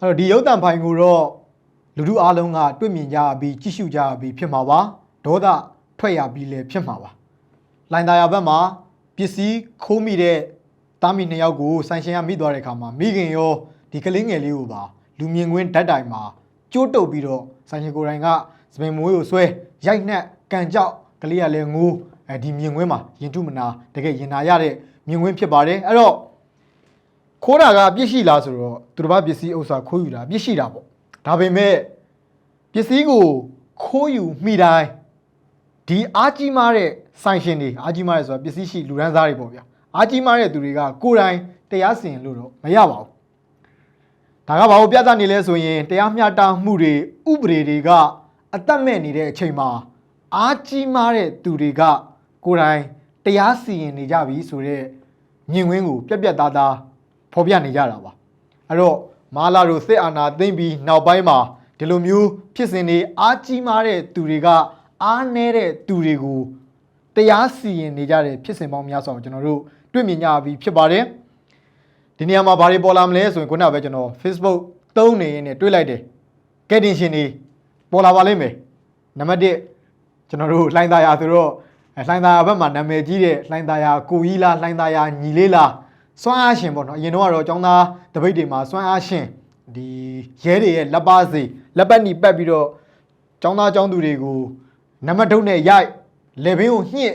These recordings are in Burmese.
အဲ့တော့ဒီရုပ်တံဖိုင်ကိုတော့လူတို့အားလုံးကတွေ့မြင်ကြပြီးကြည့်ရှုကြပြီးဖြစ်မှာပါဒေါသထွက်ရပြီးလည်းဖြစ်မှာပါလိုင်သာယာဘက်မှာပစ္စည်းခိုးမိတဲ့တာမီနှစ်ယောက်ကိုဆိုင်ရှင်ကမိသွားတဲ့အခါမှာမိခင်ရောဒီကလေးငယ်လေးကိုပါလူမြင်ကွင်းဓာတ်တိုင်မှာကျိုးတုပ်ပြီးတော့ဆိုင်ရှင်ကိုယ်တိုင်ကစပင်မွေးကိုဆွဲရိုက်နှက်ကန်ကြောက်ကလေးကလည်းငိုးအဲဒီမြင်ကွင်းမှာရင်ထုမနာတကယ်ရင်နာရတဲ့မြင်ကွင်းဖြစ်ပါတယ်အဲ့တော့ ခိုးတာကအပြစ်ရှိလားဆိုတော့သူတစ်ပါးပစ္စည်းဥစ္စာခိုးယူတာအပြစ်ရှိတာပေါ့ဒါပေမဲ့ပစ္စည်းကိုခိုးယူမိတိုင်းဒီအားကြီးမားတဲ့ဆိုင်ရှင်တွေအားကြီးမားတဲ့ဆိုတာပစ္စည်းရှိလူရန်စားတွေပေါ့ဗျာအားကြီးမားတဲ့သူတွေကကိုယ်တိုင်တရားစီရင်လို့တော့မရပါဘူးဒါကဘာလို့ပြသနေလဲဆိုရင်တရားမျှတမှုတွေဥပဒေတွေကအသက်မဲ့နေတဲ့အချိန်မှာအားကြီးမားတဲ့သူတွေကကိုယ်တိုင်တရားစီရင်နေကြပြီဆိုတော့မြင်ကွင်းကိုပြက်ပြက်သားသား ဖော်ပြနေကြတာပါအဲ့တော့မာလာတို့စစ်အာဏာသိမ်းပြီးနောက်ပိုင်းမှာဒီလိုမျိုးဖြစ်စဉ်တွေအားကြီးမားတဲ့သူတွေကအားနည်းတဲ့သူတွေကိုတရားစီရင်နေကြတဲ့ဖြစ်စဉ်ပေါင်းများစွာကိုကျွန်တော်တို့တွေ့မြင်ကြပြီးဖြစ်ပါတယ်ဒီနေရာမှာဘာတွေပေါ်လာမလဲဆိုရင်ခုနကပဲကျွန်တော် Facebook သုံးနေရင်းနဲ့တွေ့လိုက်တယ်ကဲတင်ရှင်တွေပေါ်လာပါလိမ့်မယ်နံပါတ်1ကျွန်တော်တို့လှိုင်းသားရဆိုတော့အဲလှိုင်းသားရဘက်မှာနာမည်ကြီးတဲ့လှိုင်းသားရကိုကြီးလားလှိုင်းသားရညီလေးလား စွမ်းအားရှင်ပေါ့နော်အရင်တော့ကတော့ចောင်းသားတပိတ်တွေမှာစွမ်းအားရှင်ဒီရဲတွေရဲ့လက်ပါစီလက်ပတ်နီပတ်ပြီးတော့ចောင်းသားចောင်းသူတွေကိုနမတုတ်နဲ့ရိုက်လေဘင်းကိုညှစ်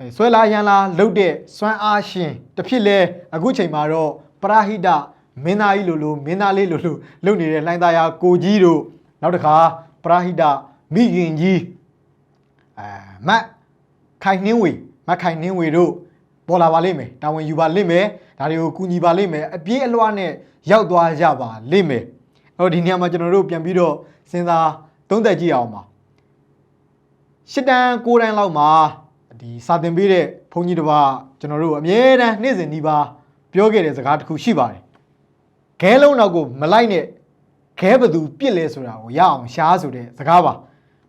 အဲဆွဲလာရန်လာလှုပ်တဲ့စွမ်းအားရှင်တစ်ဖြစ်လဲအခုချိန်မှာတော့ပရာဟိတမင်းသားကြီးလိုလိုမင်းသားလေးလိုလိုလုပ်နေတဲ့လှိုင်းသားယာကိုကြီးတို့နောက်တစ်ခါပရာဟိတမိခင်ကြီးအဲမတ် ခိုင်နှင်းဝေမခိုင်နှင်းဝေတို့ ပေါ်လာပါလိမ့်မယ်တာဝန်ယူပါလိမ့်မယ်ဒါတွေကိုကူညီပါလိမ့်မယ်အပြေးအလွှားနဲ့ရောက်သွားကြပါလိမ့်မယ်အဲ့တော့ဒီနေရာမှာကျွန်တော်တို့ပြန်ပြီးတော့စဉ်းစားသုံးသပ်ကြည့်အောင်ပါရှစ်တန်းကိုးတန်းလောက်မှာဒီစာသင်ပေးတဲ့ဘုန်းကြီးတစ်ပါးကျွန်တော်တို့အမြဲတမ်းနေ့စဉ်ဒီပါပြောခဲ့တဲ့စကားတစ်ခုရှိပါတယ်ခဲလုံးတော့ကိုမလိုက်နဲ့ခဲဘသူပြစ်လဲဆိုတာကိုရအောင်ရှားဆိုတဲ့စကားပါ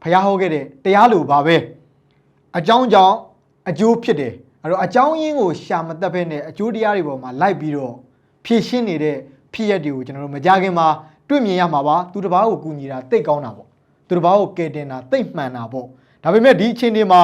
ဖះဟောခဲ့တဲ့တရားလိုပါပဲအကြောင်းကြောင့်အကျိုးဖြစ်တယ် အဲ့တော့အကြောင်းရင်းကိုရှာမတတ်ဘဲနဲ့အကျိုးတရားတွေပေါ်မှာလိုက်ပြီးတော့ဖြည့်ရှင်းနေတဲ့ဖြစ်ရက်တွေကိုကျွန်တော်တို့မကြခင်မှာတွေ့မြင်ရမှာပါသူတစ်ပါးကိုကူညီတာတိတ်ကောင်းတာပေါ့သူတစ်ပါးကိုကယ်တင်တာတိတ်မှန်တာပေါ့ဒါပေမဲ့ဒီအချိန်ဒီမှာ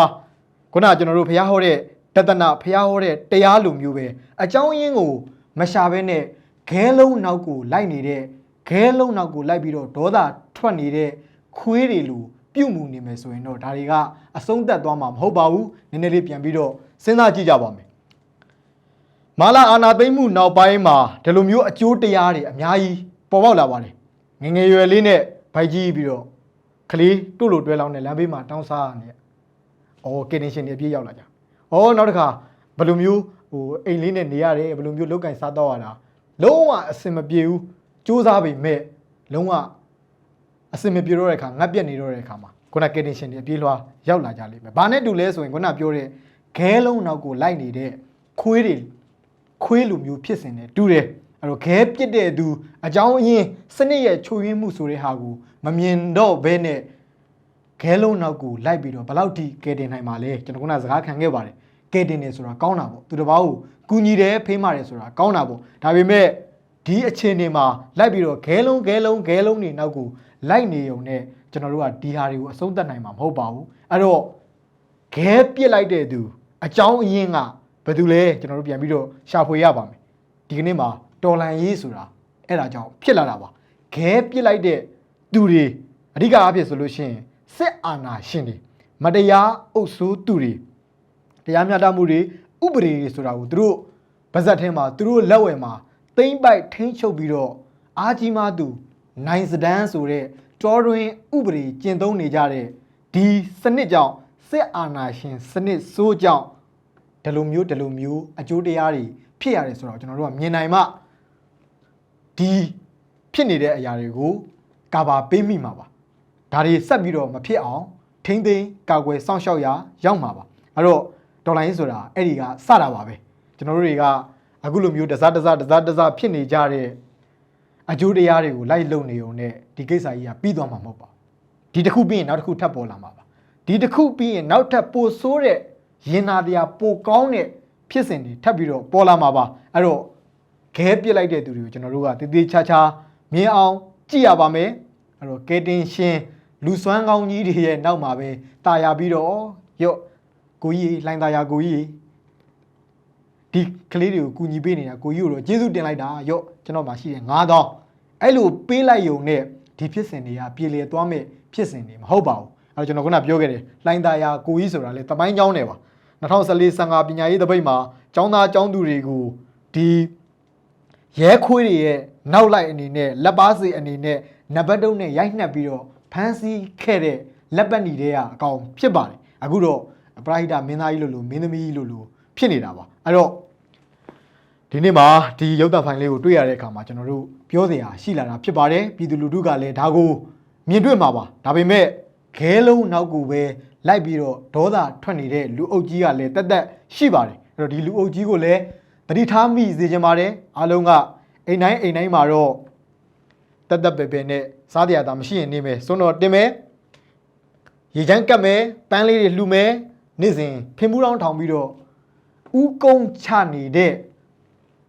ခုနကကျွန်တော်တို့ဖះဟောတဲ့တသနာဖះဟောတဲ့တရားလိုမျိုးပဲအကြောင်းရင်းကိုမရှာဘဲနဲ့ခဲလုံးနောက်ကိုလိုက်နေတဲ့ခဲလုံးနောက်ကိုလိုက်ပြီးတော့ဒေါသထွက်နေတဲ့ခွေးတွေလိုပြုတ်မှုနေမယ်ဆိုရင်တော့ဒါတွေကအဆုံးသက်သွားမှာမဟုတ်ပါဘူးနည်းနည်းလေးပြန်ပြီးတော့ စဉ်းစားကြည့်ကြပါမယ်မာလာအာနာသိမ့်မှုနောက်ပိုင်းမှာဒီလိုမျိုးအကျိုးတရားတွေအများကြီးပေါ်ပေါက်လာပါတယ်ငယ်ငယ်ရွယ်လေးနဲ့ဗိုက်ကြီးပြီးတော့ကလေးတို့လိုတွဲလောင်းနဲ့လမ်းဘေးမှာတောင်းစားရနေ။အော်ကင်နေရှင်တွေအပြည့်ရောက်လာကြ။အော်နောက်တစ်ခါဘယ်လိုမျိုးဟိုအိမ်လေးနဲ့နေရတယ်ဘယ်လိုမျိုးလောက်ကင်စားတော့ရတာလုံးဝအဆင်မပြေဘူးစူးစားပေမဲ့လုံးဝအဆင်မပြေတော့တဲ့အခါငတ်ပြက်နေတော့တဲ့အခါမှာခုနကင်နေရှင်တွေအပြည့်လွှာရောက်လာကြလိမ့်မယ်။ဘာနဲ့တူလဲဆိုရင်ခုနပြောတဲ့ ခဲလုံးနောက်ကိုလိုက်နေတဲ့ခွေးတွေခွေးလူမျိုးဖြစ်စဉ်နဲ့တူတယ်အဲ့တော့ခဲပြစ်တဲ့သူအကြောင်းအရင်းစနစ်ရဲ့ချိုးယွင်းမှုဆိုတဲ့ဟာကိုမမြင်တော့ဘဲနဲ့ခဲလုံးနောက်ကိုလိုက်ပြီးတော့ဘယ်လောက်ထိကဲတင်နိုင်မှာလဲကျွန်တော်ကစကားခံခဲ့ပါတယ်ကဲတင်နေဆိုတာကောင်းတာပေါ့သူတစ်ပါးကိုကူညီတယ်ဖေးမာတယ်ဆိုတာကောင်းတာပေါ့ဒါပေမဲ့ဒီအချိန်တွေမှာလိုက်ပြီးတော့ခဲလုံးခဲလုံးခဲလုံးတွေနောက်ကိုလိုက်နေုံနဲ့ကျွန်တော်တို့ကဒီဟာတွေကိုအဆုံးသတ်နိုင်မှာမဟုတ်ပါဘူးအဲ့တော့ခဲပြစ်လိုက်တဲ့သူ အကြောင်းအရင်းကဘယ်သူလဲကျွန်တော်တို့ပြန်ပြီးတော့ရှာဖွေရပါမယ်ဒီကနေ့မှာတော်လန်ရေးဆိုတာအဲ့ဒါကြောင့်ဖြစ်လာတာပါခဲပြစ်လိုက်တဲ့သူတွေအဓိကအဖြစ်ဆိုလို့ရှိရင်စစ်အာဏာရှင်တွေမတရားအုပ်စိုးသူတွေတရားမျှတမှုတွေဥပဒေတွေဆိုတာကိုသူတို့ဗဇက်ထဲမှာသူတို့လက်ဝယ်မှာတိမ့်ပိုက်ထိန်းချုပ်ပြီးတော့အာကြီးမားသူနိုင်စဒန်းဆိုတဲ့တော်တွင်ဥပဒေကျင့်သုံးနေကြတဲ့ဒီစနစ်ကြောင့် စစ်အာဏာရှင်စနစ်စိုးကြောင့်ဒီလိုမျိုးဒီလိုမျိုးအကျိုးတရားတွေဖြစ်ရတယ်ဆိုတော့ကျွန်တော်တို့ကမြင်နိုင်မှဒီဖြစ်နေတဲ့အရာတွေကိုကာဗာပေးမိမှာပါဒါတွေဆက်ပြီးတော့မဖြစ်အောင်ထိမ့်သိမ်းကာကွယ်စောင့်ရှောက်ရာရောက်မှာပါအဲ့တော့ဒေါ်လာရင်းဆိုတာအဲ့ဒီကစတာပါပဲကျွန်တော်တို့တွေကအခုလိုမျိုးတစားတစားတစားတစားဖြစ်နေကြတဲ့အကျိုးတရားတွေကိုလိုက်လုံနေုံနဲ့ဒီကိစ္စကြီးကပြီးသွားမှာမဟုတ်ပါဘူးဒီတစ်ခုပြီးရင်နောက်တစ်ခုထပ်ပေါ်လာမှာပါ ဒီတစ်ခုပြီးရင်နောက်ထပ်ပိုဆိုးတဲ့ရင်နာတရားပိုကောင်းတဲ့ဖြစ်စဉ်တွေထပ်ပြီးတော့ပေါ်လာမှာပါအဲ့တော့ခဲပြစ်လိုက်တဲ့သူတွေကိုကျွန်တော်တို့ကတည်တည်ချာချာမြင်အောင်ကြည့်ရပါမယ်အဲ့တော့ကဲတင်ရှင်လူစွမ်းကောင်းကြီးတွေရဲ့နောက်မှာပဲတာယာပြီးတော့ရော့ကိုကြီးလိုင်းတာယာကိုကြီးဒီကလေးတွေကိုကူညီပေးနေတာကိုကြီးကိုတော့ကျေးဇူးတင်လိုက်တာရော့ကျွန်တော်မှရှိတယ်9000အဲ့လိုပေးလိုက်ယုံနဲ့ဒီဖြစ်စဉ်တွေကပြည်လေသွားမဲ့ဖြစ်စဉ်တွေမဟုတ်ပါဘူး အဲ့တော့ကျွန်တော်ခုနပြောခဲ့တယ်လိုင်းတာယာကိုကြီးဆိုတာလေတပိုင်းကျောင်းတယ်ပါ2014 15ပညာရေးတပိတ်မှာကျောင်းသားကျောင်းသူတွေကိုဒီရဲခွေးတွေရဲ့နောက်လိုက်အနေနဲ့လက်ပါစီအနေနဲ့နံပါတ်တုံးနဲ့ရိုက်နှက်ပြီးတော့ဖမ်းဆီးခဲ့တဲ့လက်ပတ်ညီတွေကအကောင်ဖြစ်ပါတယ်အခုတော့ပရာဟိတမင်းသားကြီးလို့လို့မင်းသမီးကြီးလို့လို့ဖြစ်နေတာပါအဲ့တော့ဒီနေ့မှာဒီရုပ်သံဖိုင်လေးကိုတွေ့ရတဲ့အခါမှာကျွန်တော်တို့ပြောစရာရှိလာတာဖြစ်ပါတယ်ပြည်သူလူထုကလည်းဒါကိုမြင်တွေ့မှာပါဒါပေမဲ့ ခဲလုံးနောက်ကိုပဲလိုက်ပြီးတော့ဒေါသထွက်နေတဲ့လူအုပ်ကြီးကလည်းတက်တက်ရှိပါတယ်အဲ့တော့ဒီလူအုပ်ကြီးကိုလည်းတတိထားမိစေချင်ပါတယ်အားလုံးကအိမ်တိုင်းအိမ်တိုင်းမှာတော့တက်တက်ပဲပဲနဲ့စားတရားသာမရှိရင်နေမယ်စွန်းတော်တင်မယ်ရေချမ်းကတ်မယ်ပန်းလေးတွေလှူမယ်နေ့စဉ်ဖင်မှုတောင်းထောင်ပြီးတော့ဥကုံချနေတဲ့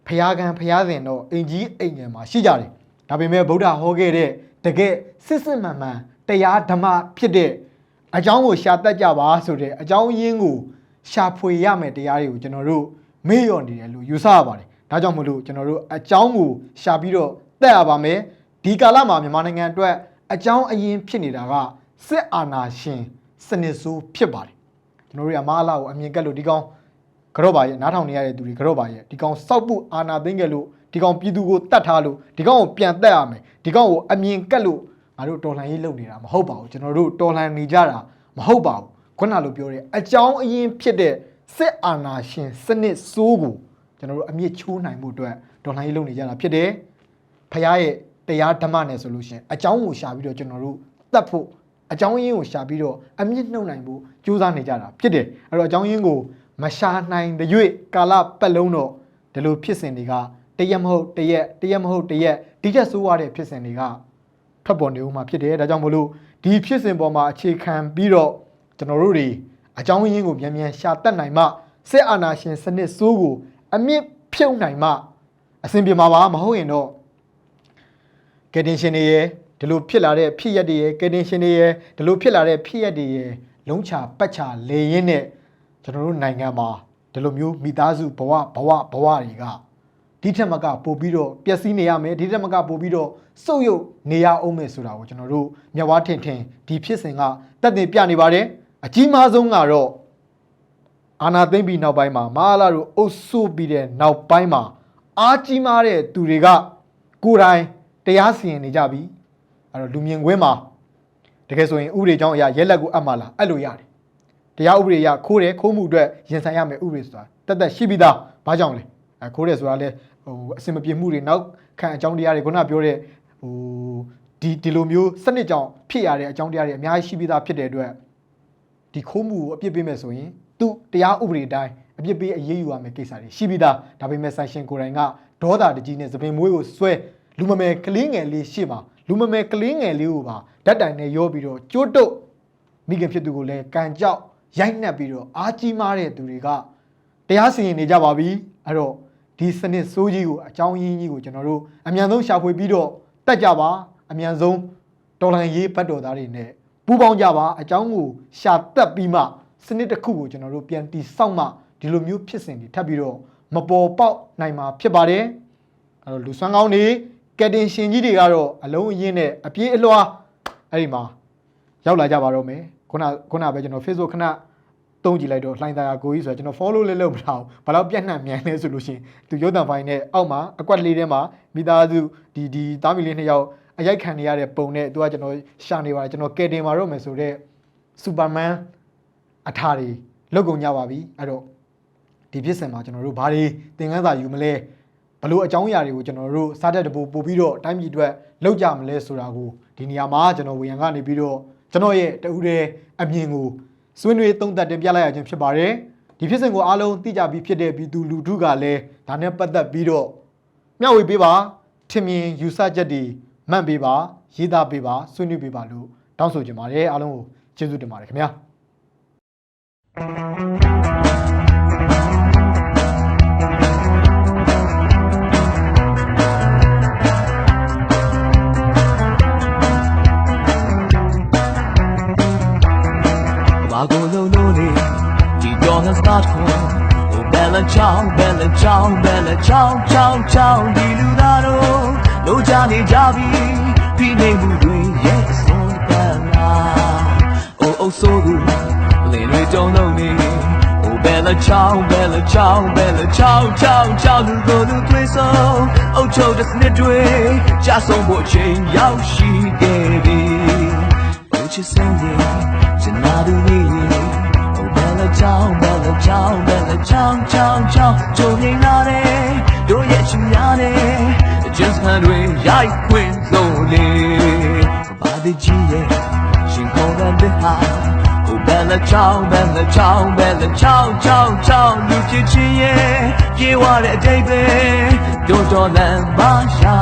ဖျားကံဖျားစဉ်တော့အင်ကြီးအိမ်ငယ်မှာရှိကြတယ်ဒါပေမဲ့ဗုဒ္ဓဟောခဲ့တဲ့တကယ်စစ်စစ်မှန်မှန် တရားဓမ္မဖြစ်တဲ့အကြောင်းကိုရှာတတ်ကြပါဆိုတဲ့အကြောင်းရင်းကိုရှာဖွေရမယ်တရားတွေကိုကျွန်တော်တို့မေ့လျော့နေတယ်လို့ယူဆရပါတယ်ဒါကြောင့်မလို့ကျွန်တော်တို့အကြောင်းကိုရှာပြီးတော့တက်ရပါမယ်ဒီကာလမှာမြန်မာနိုင်ငံအတွက်အကြောင်းအရင်းဖြစ်နေတာကစစ်အာဏာရှင်စနစ်ဆိုးဖြစ်ပါတယ်ကျွန်တော်တို့ကမအားလာကိုအမြင်ကက်လို့ဒီကောင်ကြော့ပါရဲ့နားထောင်နေရတဲ့သူတွေကြော့ပါရဲ့ဒီကောင်စောက်ပုအာဏာသိမ်းခဲ့လို့ဒီကောင်ပြည်သူကိုတတ်ထားလို့ဒီကောင်ကိုပြန်တက်ရမယ်ဒီကောင်ကိုအမြင်ကက်လို့ ငါတို့တော်လှန်ရေးလုပ်နေတာမဟုတ်ပါဘူးကျွန်တော်တို့တော်လှန်နေကြတာမဟုတ်ပါဘူးခုနလိုပြောတဲ့အကြောင်းအရင်းဖြစ်တဲ့စစ်အာဏာရှင်စနစ်ဆိုးကိုကျွန်တော်တို့အမြင့်ချိုးနိုင်မှုအတွက်တော်လှန်ရေးလုပ်နေကြတာဖြစ်တယ်ဖခင်ရဲ့တရားဓမ္မနဲ့ဆိုလို့ရှိရင်အကြောင်းကိုရှာပြီးတော့ကျွန်တော်တို့တတ်ဖို့အကြောင်းရင်းကိုရှာပြီးတော့အမြင့်နှုတ်နိုင်ဖို့ကြိုးစားနေကြတာဖြစ်တယ်အဲ့တော့အကြောင်းရင်းကိုမရှာနိုင်တဲ့၍ကာလပတ်လုံးတော့ဒီလိုဖြစ်စဉ်တွေကတရက်မဟုတ်တရက်တရက်မဟုတ်တရက်ဒီချက်ဆိုးရတဲ့ဖြစ်စဉ်တွေက ထွက်ပေါ်နေဦးမှာဖြစ်တယ်ဒါကြောင့်မလို့ဒီဖြစ်စဉ်ပေါ်မှာအခြေခံပြီးတော့ကျွန်တော်တို့တွေအကြောင်းရင်းကိုမြန်မြန်ရှာတတ်နိုင်မှစစ်အာဏာရှင်စနစ်ဆိုးကိုအမြင့်ဖြုတ်နိုင်မှအဆင်ပြေမှာပါမဟုတ်ရင်တော့ကယ်တင်ရှင်တွေရဲ့ဒီလိုဖြစ်လာတဲ့ဖြစ်ရက်တွေရဲ့ကယ်တင်ရှင်တွေရဲ့ဒီလိုဖြစ်လာတဲ့ဖြစ်ရက်တွေရဲ့လုံးချပတ်ချလေရင်းနဲ့ကျွန်တော်တို့နိုင်ငံမှာဒီလိုမျိုးမိသားစုဘဝဘဝဘဝတွေက ဒီထက်မကပို့ပြီးတော့ပျက်စီးနေရမယ်ဒီထက်မကပို့ပြီးတော့စုပ်ယုပ်နေရအောင်မယ်ဆိုတာကိုကျွန်တော်တို့မျက်ဝါးထင်ထင်ဒီဖြစ်စဉ်ကတက်တင်ပြနေပါတယ်အကြီးမားဆုံးကတော့အာနာသိမ့်ပြီးနောက်ပိုင်းမှာမဟာလာတို့အုပ်စုပြီးတဲ့နောက်ပိုင်းမှာအားကြီးမားတဲ့သူတွေကကိုယ်တိုင်တရားစီရင်နေကြပြီအဲ့တော့လူမြင်ကွင်းမှာတကယ်ဆိုရင်ဥပဒေကြောင်းအရာရက်လက်ကိုအပ်မှလာအဲ့လိုရတယ်တရားဥပဒေအရခိုးတယ်ခိုးမှုအတွက်ရင်ဆိုင်ရမယ်ဥပဒေဆိုတာတက်တက်ရှိပြီးသားဘာကြောင့်လဲအဲခိုးတယ်ဆိုတာလဲ ဟိုအစင်မပြေမှုတွေနောက်ခံအကြောင်းတရားတွေခုနပြောတဲ့ဟိုဒီဒီလိုမျိုးစနစ်ကြောင့်ဖြစ်ရတဲ့အကြောင်းတရားတွေအများကြီးရှိပြီးသားဖြစ်တဲ့အတွက်ဒီခိုးမှုကိုအပြစ်ပေးမယ်ဆိုရင်သူတရားဥပဒေအတိုင်းအပြစ်ပေးအရေးယူရမယ်ကိစ္စတွေရှိပြီးသားဒါပေမဲ့ဆိုင်ရှင်ကိုယ်တိုင်ကဒေါသတကြီးနဲ့သပင်မွေးကိုဆွဲလူမမယ်ကလေးငယ်လေးရှေ့မှာလူမမယ်ကလေးငယ်လေးကိုပါဓာတ်တိုင်နဲ့ရောပြီးတော့ကျိုးတုတ်မိခင်ဖြစ်သူကိုလည်းကန်ကြောက်ရိုက်နှက်ပြီးတော့အားကြီးမားတဲ့သူတွေကတရားစီရင်နေကြပါပြီအဲ့တော့ ဒီစနစ်စိုးကြီးကိုအကြောင်းရင်းကြီးကိုကျွန်တော်တို့အမြန်ဆုံးရှာဖွေပြီးတော့တက်ကြပါအမြန်ဆုံးတော်လန်ရေးဘတ်တော်သားတွေနဲ့ပူးပေါင်းကြပါအကြောင်းကိုရှာတက်ပြီးမှစနစ်တစ်ခုကိုကျွန်တော်တို့ပြန်တီဆောက်မှဒီလိုမျိုးဖြစ်စဉ်တွေထပ်ပြီးတော့မပေါ်ပေါက်နိုင်မှာဖြစ်ပါတယ်အဲ့တော့လူဆွမ်းကောင်းတွေကက်တင်ရှင်ကြီးတွေကတော့အလုံးအင်းနဲ့အပြေးအလွှာအဲ့ဒီမှာရောက်လာကြပါတော့မယ်ခုနခုနပဲကျွန်တော် Facebook ခဏ တုံးကြည့်လိုက်တော့လှိုင်းသားကိုကြီးဆိုတော့ကျွန်တော် follow လေးလုပ်မထားဘူးဘာလို့ပြန့်နှံ့မြန်လဲဆိုလို့ရှိရင်သူရုပ်သံဖိုင်နဲ့အောက်မှာအကွက်လေးထဲမှာမိသားစုဒီဒီသားမီလေးနှစ်ယောက်အရိုက်ခံနေရတဲ့ပုံနဲ့သူကကျွန်တော်ရှာနေပါတယ်ကျွန်တော်ကယ်တင်ပါတော့မယ်ဆိုတော့စူပါမန်အထာတွေလုတ်ကုန်ကြပါပြီအဲ့တော့ဒီဖြစ်စဉ်မှာကျွန်တော်တို့ဘာတွေသင်ခန်းစာယူမလဲဘလို့အကြောင်းအရာတွေကိုကျွန်တော်တို့စားတဲ့တပူပို့ပြီးတော့တိုင်းပြည်အတွက်လောက်ကြမလဲဆိုတာကိုဒီနေရာမှာကျွန်တော်ဝေယံကနေပြီးတော့ကျွန်တော်ရဲ့တူတဲ့အမြင်ကို ဆွေးနွေးသုံးသပ်တင်ပြလိုက်ရခြင်းဖြစ်ပါတယ်ဒီဖြစ်စဉ်ကိုအားလုံးသိကြပြီးဖြစ်တဲ့ပြည်သူလူထုကလည်းဒါနဲ့ပတ်သက်ပြီးတော့မျှဝေပေးပါထင်မြင်ယူဆချက်တွေမှတ်ပေးပါရေးသားပေးပါဆွေးနွေးပေးပါလို့တောင်းဆိုချင်ပါတယ်အားလုံးကိုကျေးဇူးတင်ပါတယ်ခင်ဗျာ bella chong bella chong chong chong ဒီလူသားတို့လိုချနေကြပြီဖိနေမှုတွေရဲ့အစွန်းတန်လာအိုးအိုးဆိုသူလင်းတွေတုံးလုံးနေ Oh bella chong bella chong bella chong chong chong လူကိုလူတွေဆုံးအုတ်ချုပ်တဲ့စနစ်တွေကြားဆုံးဖို့အချိန်ရောက်ရှိခဲ့ပြီ Oh ချစ်စင်ရဲ့စနာ သူလေး Oh bella chong bella chong bella chong chong chong ကြုံနေလာတယ်တို့ရဲ့ချင်များတယ် Just ဟန်တွေရိုက်ခွင့်ဆုံးလေဘာဒီကြီးရဲ့ရှင်ခေါ်တဲ့ဟာ Oh bella ciao bella ciao bella ciao ciao ciao လူချစ်ချင်းရဲ့ပြေဝတဲ့အတိတ်ပဲတို့တော်လမ်းမရှာ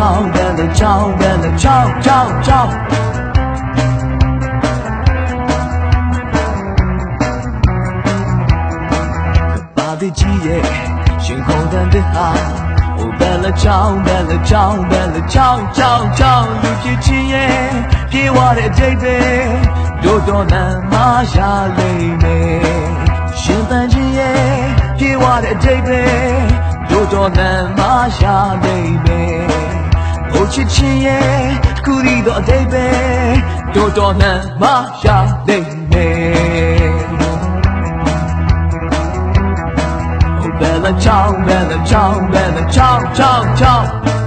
bella ciao bella ciao bella ciao ciao ciao ပါတိကြီးရဲ့ရှင်ခုန်တဲ့ဟာ Oh bella ciao bella ciao bella ciao ciao ciao လူချစ်ချင်းရဲ့ပြေဝတဲ့အတိတ်ပဲတို့တော်လမ်းမရှာလိမ့်မယ်ရှင်တန်ကြီးရဲ့ပြေဝတဲ့အတိ တ်ပဲတို့တော်လမ်းမရှာလိမ့်မယ်ဟိုချစ်ချင်းရဲ့ခုရီတော့အတိတ်ပဲတို့တော်လမ်းမရှာလိမ့်မယ် Oh bella ciao bella ciao bella ciao ciao ciao